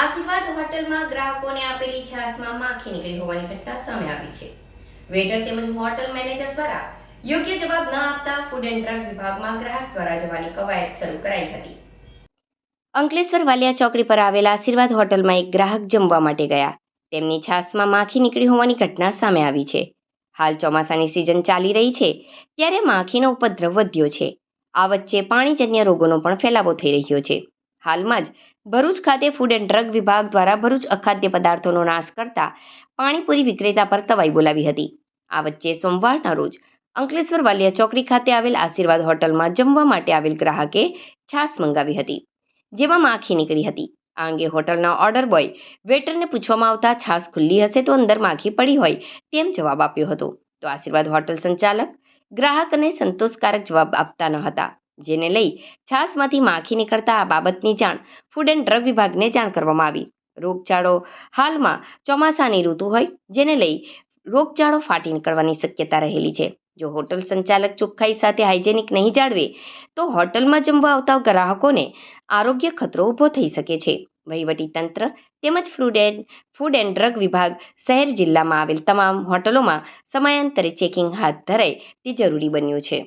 આશીર્વાદ હોટલમાં ગ્રાહકોને આપેલી છાશમાં માખી નીકળી હોવાની ઘટના સામે આવી છે. વેટર તેમજ હોટલ મેનેજર દ્વારા યોગ્ય જવાબ ન આપતા ફૂડ એન્ડ ડ્રગ વિભાગમાં ગ્રાહક દ્વારા જવાની કવાયત શરૂ કરાઈ હતી. અંકલેશ્વર વાલિયા ચોકડી પર આવેલા આશીર્વાદ હોટલમાં એક ગ્રાહક જમવા માટે ગયા. તેમની છાશમાં માખી નીકળી હોવાની ઘટના સામે આવી છે. હાલ ચોમાસાની સિઝન ચાલી રહી છે, ત્યારે માખીનો ઉપદ્રવ વધ્યો છે. આ વચ્ચે પાણીજન્ય રોગોનો પણ ફેલાવો થઈ રહ્યો છે. હાલમાં જ ભરૂચ ખાતે ફૂડ એન્ડ ડ્રગ વિભાગ દ્વારા ભરૂચ અખાદ્ય પદાર્થોનો નાશ કરતા પાણીપુરી વિક્રેતા પર તવાઈ બોલાવી હતી. આ વચ્ચે સોમવારના રોજ અંકલેશ્વર વાલિયા ચોકડી ખાતે આવેલ આશીર્વાદ હોટલમાં જમવા માટે આવેલ ગ્રાહકે છાશ મંગાવી હતી જેમાં માખી નીકળી હતી. આ અંગે હોટલના ઓર્ડર બોય વેટરને પૂછવામાં આવતા છાશ ખુલ્લી હશે તો અંદર માખી પડી હોય તેમ જવાબ આપ્યો હતો. તો આશીર્વાદ હોટલ સંચાલક ગ્રાહકને સંતોષકારક જવાબ આપતા ન હતા. જેને લઈ છાશમાંથી માખી નીકળતા આ બાબતની જાણ ફૂડ એન્ડ ડ્રગ વિભાગને જાણ કરવામાં આવી. રોગચાળો હાલમાં ચોમાસાની ઋતુ હોય, જેને લઈ રોગચાળો ફાટી નીકળવાની શક્યતા રહેલી છે. જો હોટલ સંચાલક ચોખ્ખાઈ સાથે હાઇજેનિક નહીં જાળવે, તો હોટલમાં જમવા આવતા ગ્રાહકોને આરોગ્ય ખતરો ઊભો થઈ શકે છે. તંત્ર તેમજ food and food and drug વિભાગ શહેર જિલ્લામાં આવેલ તમામ હોટલોમાં સમયાંતરે ચેકિંગ હાથ ધરાય તે જરૂરી બન્યું છે.